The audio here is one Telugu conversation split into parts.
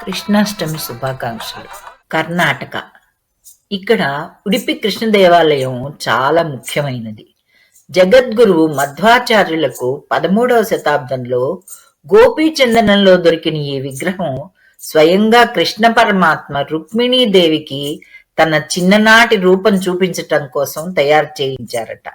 కృష్ణాష్టమి శుభాకాంక్షలు. కర్ణాటక. ఇక్కడ ఉడిపి కృష్ణ దేవాలయం చాలా ముఖ్యమైనది. జగద్గురువు మధ్వాచార్యులకు పదమూడవ శతాబ్దంలో గోపీచందనంలో దొరికిన ఈ విగ్రహం స్వయంగా కృష్ణ పరమాత్మ రుక్మిణీదేవికి తన చిన్ననాటి రూపం చూపించటం కోసం తయారు చేయించారట.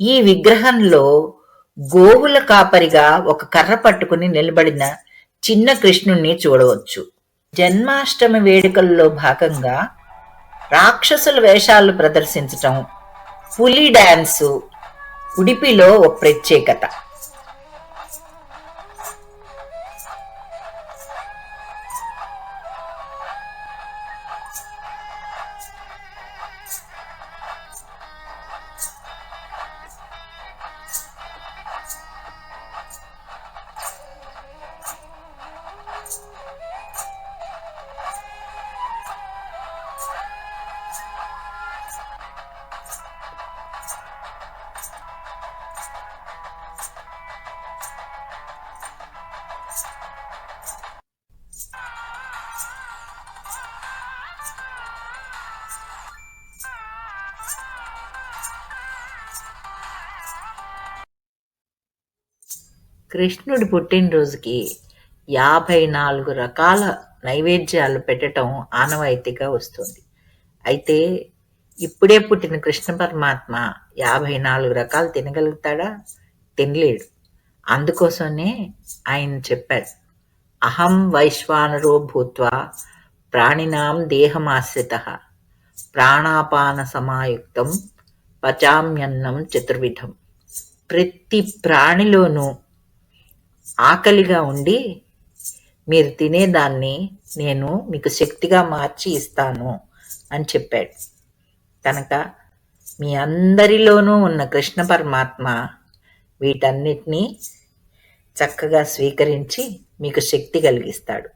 ఈ విగ్రహంలో గోవుల కాపరిగా ఒక కర్ర పట్టుకుని నిలబడిన చిన్న కృష్ణుణ్ణి చూడవచ్చు. జన్మాష్టమి వేడుకల్లో భాగంగా రాక్షసుల వేషాలు ప్రదర్శించటం పులి డ్యాన్సు ఉడిపిలో ఒక ప్రత్యేకత. కృష్ణుడి పుట్టినరోజుకి యాభై నాలుగు రకాల నైవేద్యాలు పెట్టడం ఆనవాయితీగా వస్తుంది. అయితే ఇప్పుడే పుట్టిన కృష్ణ పరమాత్మ యాభై నాలుగు రకాలు తినగలుగుతాడా? తినలేడు. అందుకోసమే ఆయన చెప్పాడు. అహం వైశ్వానరో భూత్వా ప్రాణినాం దేహమాశ్రిత ప్రాణాపాన సమాయుక్తం పచామ్యన్నం చతుర్విధం. ప్రతి ప్రాణిలోనూ ఆకలిగా ఉండి మీరు తినేదాన్ని నేను మీకు శక్తిగా మార్చి ఇస్తాను అని చెప్పాడు. కనుక మీ అందరిలోనూ ఉన్న కృష్ణ పరమాత్మ వీటన్నిటినీ చక్కగా స్వీకరించి మీకు శక్తి కలిగిస్తాడు.